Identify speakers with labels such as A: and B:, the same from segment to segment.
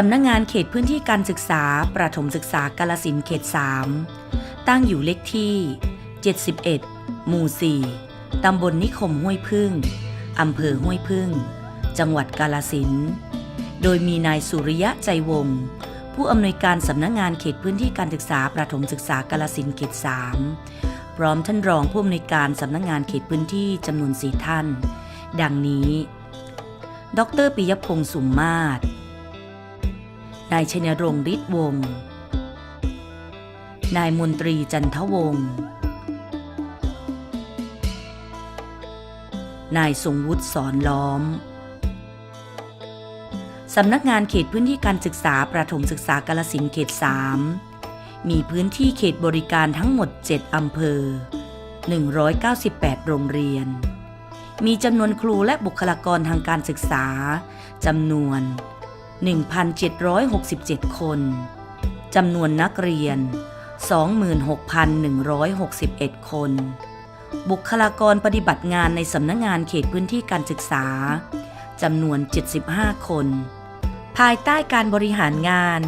A: สำนักงงานเขตพื้นที่การศึกษา ประถมศึกษากาลสินเขต 3 ตั้งอยู่เลขที่ 71 หมู่ 4 ตำบลนิคมห้วยพึ่ง อำเภอห้วยพึ่ง จังหวัดกาลสิน โดยมีนายสุริยะใจวงศ์ผู้อำนวยการสำนักงงานเขตพื้นที่การศึกษา ประถมศึกษากาลสินเขต 3 พร้อมท่านรองผู้อำนวยการสำนักงงานเขตพื้นที่จำนวนสีท่าน ดังนี้ ดรปิยพงษ์สุมมาศ นายชนรงค์ฤทธิ์วงศ์นายมนตรีจันทวงศ์นายทรงวุฒิสอนล้อม สำนักงานเขตพื้นที่การศึกษาประถมศึกษากาลสินเขต 3 มีพื้นที่เขตบริการทั้งหมด 7 อำเภอ 198 โรงเรียน มีจำนวนครูและบุคลากรทางการศึกษาจำนวน 1,767 คน จำนวนนักเรียน 26,161 คน บุคลากรปฏิบัติงานในสำนักงงานเขตพื้นที่การศึกษา จำนวน 75 คน ภายใต้การบริหารงาน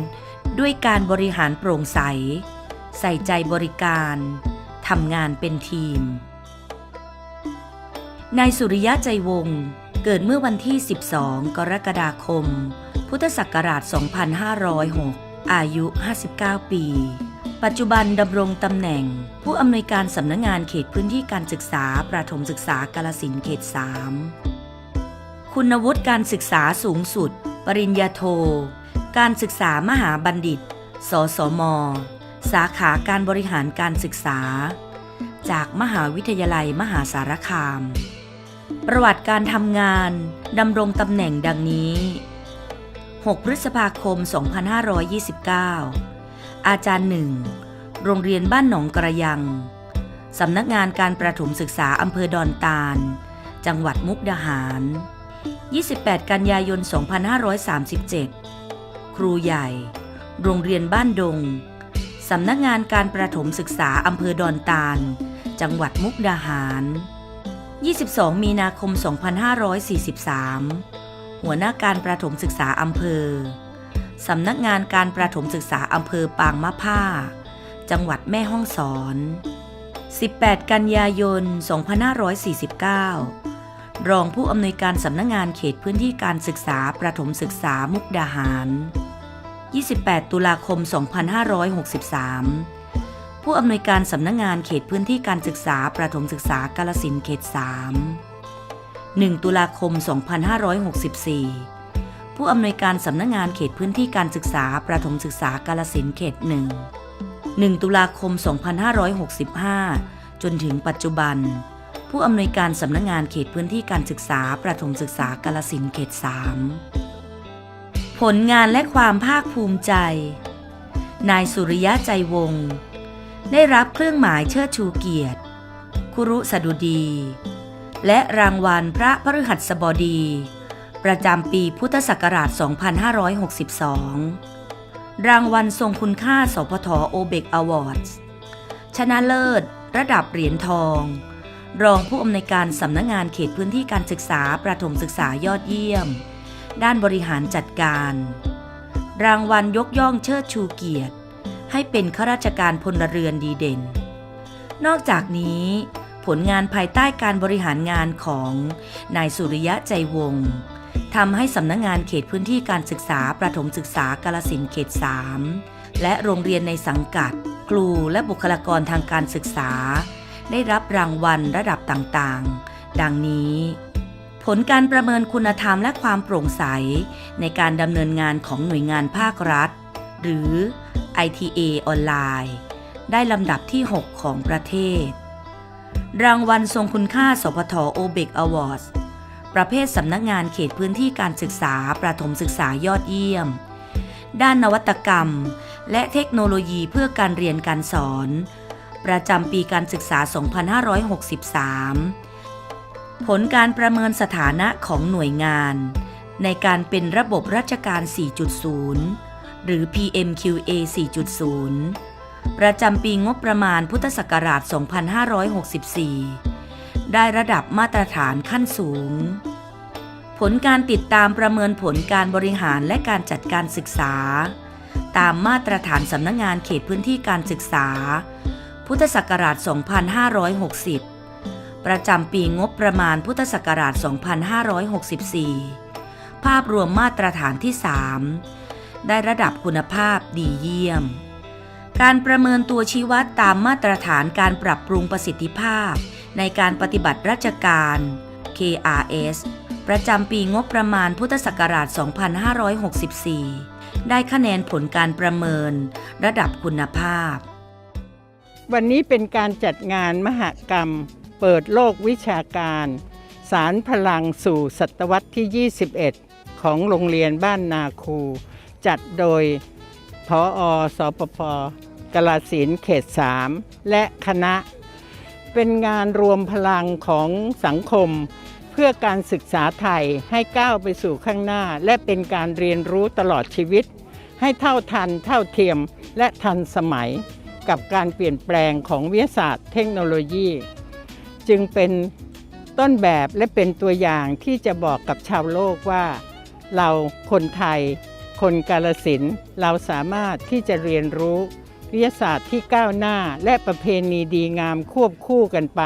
A: ด้วยการบริหารโปร่งใส ใส่ใจบริการทำงานเป็นทีม นายสุริยะใจวงศ์เกิดเมื่อวันที่ 12 กรกฎาคม พุทธศักราช 2506 อายุ 59 ปี ปัจจุบันดำรงตำแหน่ง ผู้อำนวยการสำนักงงานเขตพื้นที่การศึกษา ประถมศึกษากาลสินเขต 3 คุณวุฒิการศึกษาสูงสุด ปริญญาโท การศึกษามหาบัณฑิต สสม สาขาการบริหารการศึกษา จากมหาวิทยาลัยมหาสารคาม ประวัติการทำงานดำรงตำแหน่งดังนี้ 6 พฤษภาคม 2529 อาจารย์หนึ่ง โรงเรียนบ้านหนองกระยัง สำนักงานการประถมศึกษาอำเภอดอนตาล จังหวัดมุกดาหาร 28 กันยายน 2537 ครูใหญ่ โรงเรียนบ้านดง สำนักงานการประถมศึกษาอำเภอดอนตาล จังหวัดมุกดาหาร 22 มีนาคม 2543 หัวหน้าการประถมศึกษาอำเภอ สำนักงานการประถมศึกษาอำเภอปางมะผ้า จังหวัดแม่ฮ่องสอน 18 กันยายน 2549 รองผู้อำนวยการสำนักงานเขตพื้นที่การศึกษาประถมศึกษามุกดาหาร 28 ตุลาคม 2563ผู้อำนวยการสำนักงานเขตพื้นที่การศึกษาประถมศึกษากาลสินเขต 3 1 ตุลาคม 2564 ผู้อำนวยการสำนักงานเขตพื้นที่การศึกษาประถมศึกษากาลสินเขต 1 1 ตุลาคม 2565 จนถึงปัจจุบัน ผู้อำนวยการสำนักงานเขตพื้นที่การศึกษาประถมศึกษากาลสินเขต 3 ผลงานและความภาคภูมิใจ นายสุริยะใจวงศ์ได้รับเครื่องหมายเชิดชูเกียรติ คุรุสดุดี และรางวัลพระพฤหัสบดี ประจำปีพุทธศักราช 2562 รางวัลทรงคุณค่าสพทโอเบกอวอร์ดชนะเลิศ ระดับเหรียญทอง รองผู้อำนวยการสำนักงานเขตพื้นที่การศึกษาประถมศึกษายอดเยี่ยม ด้านบริหารจัดการ รางวัลยกย่องเชิดชูเกียรติ ให้เป็นข้าราชการพลเรือนดีเด่น นอกจากนี้ ผลงานภายใต้การบริหารงานของนายสุริยะใจวงศ์ทำให้สำนักงงานเขตพื้นที่การศึกษาประถมศึกษากาลสินเขต 3 และโรงเรียนในสังกัด ครูและบุคลากรทางการศึกษา ได้รับรางวัลระดับต่างๆ ดังนี้ ผลการประเมินคุณธรรมและความโปร่งใส ในการดำเนินงานของหน่วยงานภาครัฐ หรือ ITA ออนไลน์ ได้ลำดับที่ 6 ของประเทศ รางวัลทรงคุณค่า สพทโอเบกอวอร์ดประเภทสำนักงานเขตพื้นที่การศึกษาประถมศึกษายอดเยี่ยม ด้านนวัตกรรม และเทคโนโลยีเพื่อการเรียนการสอน ประจำปีการศึกษา 2563 ผลการประเมินสถานะของหน่วยงาน ในการเป็นระบบราชการ 4.0 หรือ PMQA 4.0 ประจำปีงบประมาณพุทธศักราช 2564 ได้ระดับมาตรฐานขั้นสูง ผลการติดตามประเมินผลการบริหารและการจัดการศึกษา ตามมาตรฐานสำนักงงานเขตพื้นที่การศึกษา พุทธศักราช 2560 ประจำปีงบประมาณพุทธศักราช 2564 ภาพรวมมาตรฐานที่ 3 ได้ระดับคุณภาพดีเยี่ยม การประเมินตัวชี้วัดตามมาตรฐานการปรับปรุงประสิทธิภาพ ในการปฏิบัติราชการ KRS ประจำปีงบประมาณพุทธศักราช 2564 ได้คะแนนผลการประเมิน ระดับคุณภาพ
B: วันนี้เป็นการจัดงานมหกรรม เปิดโลกวิชาการ สารพลังสู่ศตวรรษที่ 21 ของโรงเรียนบ้านนาคู จัดโดยพออสปป กลาสินเขต3และคณะ เป็นงานรวมพลังของสังคม เพื่อการศึกษาไทยให้ก้าวไปสู่ข้างหน้า และเป็นการเรียนรู้ตลอดชีวิต ให้เท่าทันเท่าเทียมและทันสมัยกับการเปลี่ยนแปลงของวิทยาศาสตร์เทคโนโลยี จึงเป็นต้นแบบและเป็นตัวอย่างที่จะบอกกับชาวโลกว่า เราคนไทย คนกาลสินเราสามารถที่จะเรียนรู้ วิทยาศาสตร์ที่ก้าวหน้าและประเพณีดีงามควบคู่กันไป